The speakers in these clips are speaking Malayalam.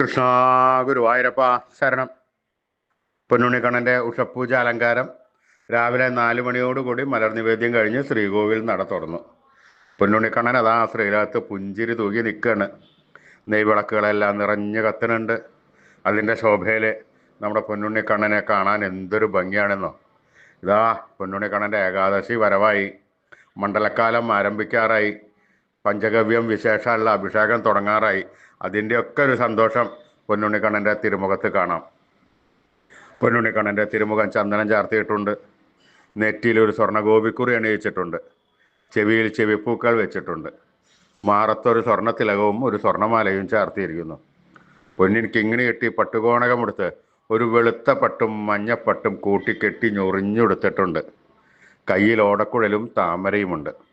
കൃഷ്ണ ഗുരുവായൂരപ്പ ശരണം. പൊന്നുണ്ണിക്കണ്ണന്റെ ഉഷപ്പൂജ അലങ്കാരം രാവിലെ നാല് മണിയോടുകൂടി മലർ നിവേദ്യം കഴിഞ്ഞ് ശ്രീകോവിൽ നട തുറന്നു. പൊന്നുണ്ണിക്കണ്ണൻ അതാ ശ്രീരാഗത്ത് പുഞ്ചിരി തൂകി നിൽക്കുകയാണ് നെയ്വിളക്കുകളെല്ലാം നിറഞ്ഞു കത്തുന്നുണ്ട്. അതിന്റെ ശോഭയിൽ നമ്മുടെ പൊന്നുണ്ണിക്കണ്ണനെ കാണാൻ എന്തൊരു ഭംഗിയാണെന്നോ. ഇതാ പൊന്നുണ്ണിക്കണ്ണന്റെ ഏകാദശി വരവായി. മണ്ഡലക്കാലം ആരംഭിക്കാറായി. പഞ്ചഗവ്യം വിശേഷമുള്ള അഭിഷേകം തുടങ്ങാറായി. അതിന്റെയൊക്കെ ഒരു സന്തോഷം പൊന്നുണ്ണിക്കണ്ണന്റെ തിരുമുഖത്ത് കാണാം. പൊന്നുണ്ണിക്കണ്ണന്റെ തിരുമുഖം ചന്ദനം ചാർത്തിയിട്ടുണ്ട്. നെറ്റിയിൽ ഒരു സ്വർണ ഗോപിക്കുറി അണിയിച്ചിട്ടുണ്ട്. ചെവിയിൽ ചെവിപ്പൂക്കൾ വെച്ചിട്ടുണ്ട്. മാറത്തൊരു സ്വർണ തിലകവും ഒരു സ്വർണമാലയും ചാർത്തിയിരിക്കുന്നു. പൊന്നിൻ കിങ്ങിണി കെട്ടി പട്ടുകോണകമെടുത്ത് ഒരു വെളുത്ത പട്ടും മഞ്ഞപ്പട്ടും കൂട്ടിക്കെട്ടി ഞൊറിഞ്ഞെടുത്തിട്ടുണ്ട് കയ്യിൽ ഓടക്കുഴലും താമരയുമുണ്ട്.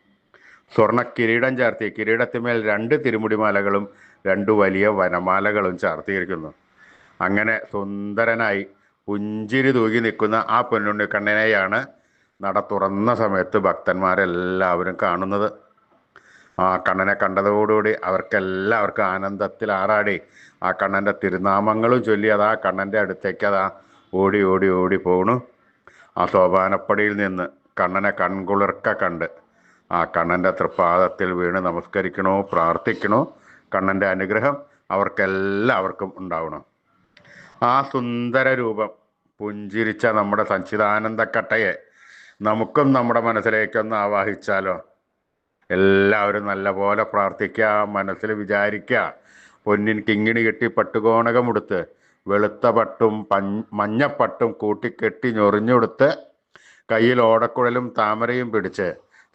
സ്വർണ കിരീടം ചാർത്തി കിരീടത്തിന്മേൽ രണ്ട് തിരുമുടിമാലകളും രണ്ട് വലിയ വനമാലകളും ചാർത്തിയിരിക്കുന്നു. അങ്ങനെ സുന്ദരനായി പുഞ്ചിരി തൂകി നിൽക്കുന്ന ആ പൊന്നുണ്ണിക്കണ്ണനെയാണ് നട തുറന്ന സമയത്ത് ഭക്തന്മാരെല്ലാവരും കാണുന്നത്. ആ കണ്ണനെ കണ്ടതോടുകൂടി അവർക്കെല്ലാവർക്കും ആനന്ദത്തിൽ ആറാടി. ആ കണ്ണന്റെ തിരുനാമങ്ങളും ചൊല്ലി അത് ആ കണ്ണന്റെ അടുത്തേക്ക് അതാ ഓടി ഓടി ഓടി പോണു. ആ സോപാനപ്പടിയിൽ നിന്ന് കണ്ണനെ കൺകുളിർക്ക കണ്ട് ആ കണ്ണന്റെ തൃപ്പാദത്തിൽ വീണ് നമസ്കരിക്കണോ പ്രാർത്ഥിക്കണോ? കണ്ണന്റെ അനുഗ്രഹം അവർക്കെല്ലാവർക്കും ഉണ്ടാവണം. ആ സുന്ദര രൂപം പുഞ്ചിരിച്ച നമ്മുടെ സച്ചിദാനന്ദക്കട്ടയെ നമുക്കും നമ്മുടെ മനസ്സിലേക്കൊന്ന് ആവാഹിച്ചാലോ? എല്ലാവരും നല്ലപോലെ പ്രാർത്ഥിക്കുക മനസ്സിൽ വിചാരിക്കുക. പൊന്നിൻ കിങ്ങിണി കെട്ടി പട്ടുകോണകമെടുത്ത് വെളുത്ത പട്ടും മഞ്ഞപ്പട്ടും കൂട്ടിക്കെട്ടി ഞൊറിഞ്ഞെടുത്ത് കയ്യിൽ ഓടക്കുഴലും താമരയും പിടിച്ച്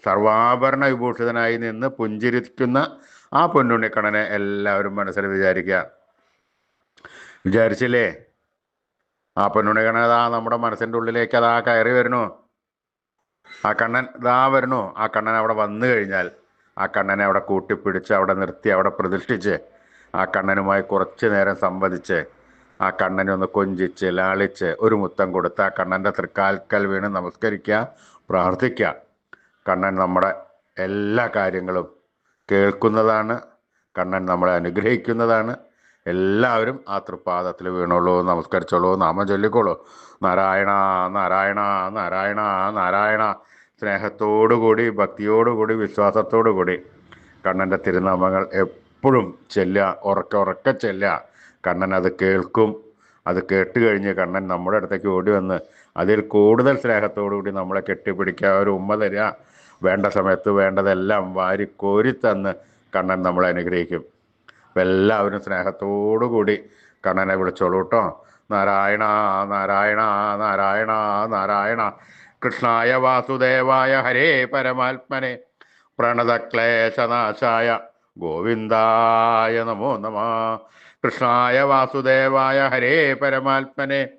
സർവാഭരണ വിഭൂഷിതനായി നിന്ന് പുഞ്ചിരിക്കുന്ന ആ പൊന്നുണ്ണിക്കണ്ണനെ എല്ലാവരും മനസ്സിൽ വിചാരിക്കുക. വിചാരിച്ചില്ലേ? ആ പൊന്നുണ്ണിക്കണ്ണൻ അതാ നമ്മുടെ മനസ്സിന്റെ ഉള്ളിലേക്ക് അതാ കയറി വരുന്നു. ആ കണ്ണൻ ഇതാ വരുന്നു. ആ കണ്ണൻ അവിടെ വന്നു കഴിഞ്ഞാൽ ആ കണ്ണനെ അവിടെ കൂട്ടിപ്പിടിച്ച് അവിടെ നിർത്തി അവിടെ പ്രതിഷ്ഠിച്ച് ആ കണ്ണനുമായി കുറച്ച് നേരം സംവദിച്ച് ആ കണ്ണനെ ഒന്ന് കൊഞ്ചിച്ച് ലാളിച്ച് ഒരു മുത്തം കൊടുത്ത് ആ കണ്ണന്റെ തൃക്കാൽക്കൽ വീണ് നമസ്കരിക്കുക പ്രാർത്ഥിക്കുക. കണ്ണൻ നമ്മുടെ എല്ലാ കാര്യങ്ങളും കേൾക്കുന്നതാണ്. കണ്ണൻ നമ്മളെ അനുഗ്രഹിക്കുന്നതാണ്. എല്ലാവരും ആ തൃപ്പാദത്തിൽ വീണോളൂ നമസ്കരിച്ചോളൂ നാമം ചൊല്ലിക്കോളൂ. നാരായണ നാരായണ നാരായണ നാരായണ. സ്നേഹത്തോടുകൂടി ഭക്തിയോടുകൂടി വിശ്വാസത്തോടുകൂടി. കണ്ണന്റെ തിരുനാമങ്ങൾ എപ്പോഴും ചെല്ലുക ഉറക്കെ ഉറക്കെ ചെല്ലുക. കണ്ണൻ അത് കേൾക്കും. അത് കേട്ട് കഴിഞ്ഞ് കണ്ണൻ നമ്മുടെ അടുത്തേക്ക് ഓടി വന്ന് അതിൽ കൂടുതൽ സ്നേഹത്തോടുകൂടി നമ്മളെ കെട്ടിപ്പിടിക്കുക ഒരു ഉമ്മ തരിക വേണ്ട സമയത്ത് വേണ്ടതെല്ലാം വാരി കോരി തന്ന് കണ്ണൻ നമ്മളെ അനുഗ്രഹിക്കും. അപ്പം എല്ലാവരും സ്നേഹത്തോടു കൂടി കണ്ണനെ വിളിച്ചോളൂ കേട്ടോ നാരായണ നാരായണ നാരായണ നാരായണ. കൃഷ്ണായ വാസുദേവായ ഹരേ പരമാത്മനെ. പ്രണതക്ലേശനാശായ ഗോവിന്ദായ നമോ നമ. കൃഷ്ണായ വാസുദേവായ ഹരേ പരമാത്മനെ.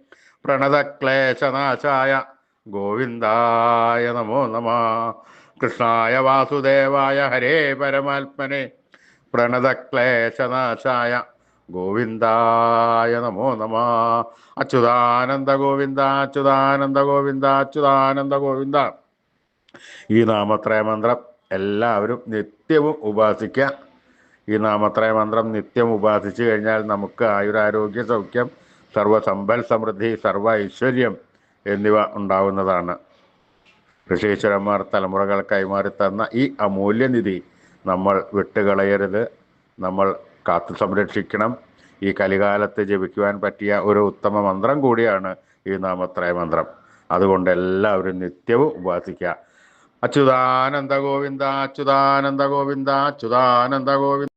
പ്രണതക്ലേശനാശായ ഗോവിന്ദായ നമോ നമ. കൃഷ്ണായ വാസുദേവായ ഹരേ പരമാത്മനെ. പ്രണതക്ലേശനാശായ ഗോവിന്ദായ നമോ നമ. അച്യുതാനന്ദ ഗോവിന്ദ അച്യുതാനന്ദ ഗോവിന്ദ അച്യുതാനന്ദ ഗോവിന്ദ. ഈ നാമത്രയ മന്ത്രം എല്ലാവരും നിത്യവും ഉപാസിക്കുക ഈ നാമത്രയ മന്ത്രം നിത്യം ഉപാസിച്ചു കഴിഞ്ഞാൽ നമുക്ക് ആയുരാരോഗ്യ സൗഖ്യം സർവസമ്പൽ സമൃദ്ധി സർവ ഐശ്വര്യം എന്നിവ ഉണ്ടാവുന്നതാണ്. ഋഷീശ്വരന്മാർ തലമുറകൾ കൈമാറി തന്ന ഈ അമൂല്യനിധി നമ്മൾ വിട്ടുകളയരുത്. നമ്മൾ കാത്തു സംരക്ഷിക്കണം. ഈ കലികാലത്ത് ജപിക്കുവാൻ പറ്റിയ ഒരു ഉത്തമ മന്ത്രം കൂടിയാണ് ഈ നാമത്രയ മന്ത്രം. അതുകൊണ്ട് എല്ലാവരും നിത്യവും ഉപാസിക്കുക. അച്യുതാനന്ദ ഗോവിന്ദ അച്യുതാനന്ദ ഗോവിന്ദ അച്യുതാനന്ദ ഗോവിന്ദ.